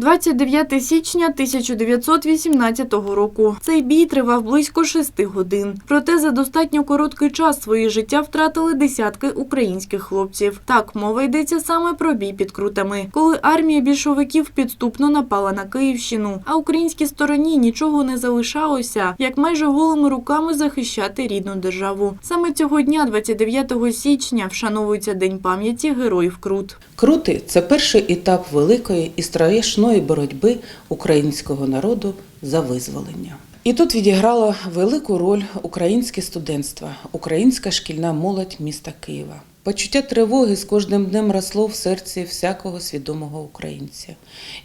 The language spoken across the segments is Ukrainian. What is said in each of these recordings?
29 січня 1918 року. Цей бій тривав близько шести годин. Проте за достатньо короткий час своє життя втратили десятки українських хлопців. Так, мова йдеться саме про бій під крутами, коли армія більшовиків підступно напала на Київщину, а українській стороні нічого не залишалося, як майже голими руками захищати рідну державу. Саме цього дня, 29 січня, вшановується День пам'яті героїв Крут. Крути це перший етап великої і страшної боротьби українського народу за визволення. І тут відіграло велику роль українське студентство, українська шкільна молодь міста Києва. Почуття тривоги з кожним днем росло в серці всякого свідомого українця.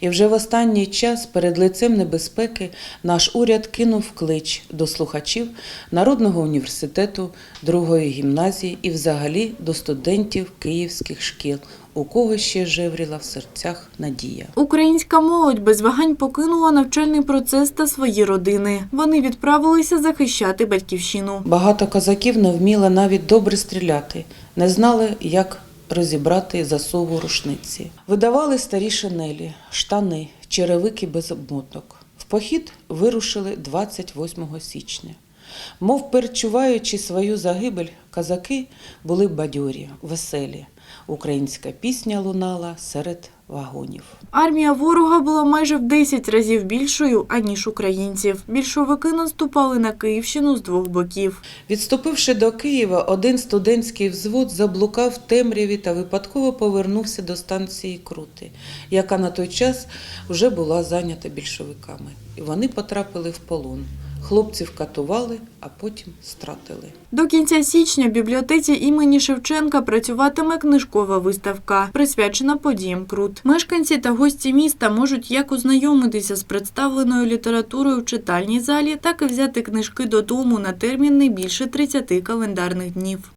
І вже в останній час перед лицем небезпеки наш уряд кинув клич до слухачів Народного університету, другої гімназії і взагалі до студентів київських шкіл, у кого ще жевріла в серцях надія. Українська молодь без вагань покинула навчальний процес та свої родини. Вони відправилися захищати батьківщину. Багато козаків не вміли навіть добре стріляти, не знали, як розібрати засову рушниці. Видавали старі шинелі, штани, черевики без обмоток. В похід вирушили 28 січня. Мов перечуваючи свою загибель, козаки були бадьорі, веселі. Українська пісня лунала серед вагонів. Армія ворога була майже в 10 разів більшою, аніж українців. Більшовики наступали на Київщину з двох боків. Відступивши до Києва, один студентський взвод заблукав в темряві та випадково повернувся до станції Крути, яка на той час вже була зайнята більшовиками. І вони потрапили в полон. Хлопців катували, а потім стратили. До кінця січня в бібліотеці імені Шевченка працюватиме книжкова виставка, присвячена подіям Крут. Мешканці та гості міста можуть як ознайомитися з представленою літературою в читальній залі, так і взяти книжки додому на термін не більше 30 календарних днів.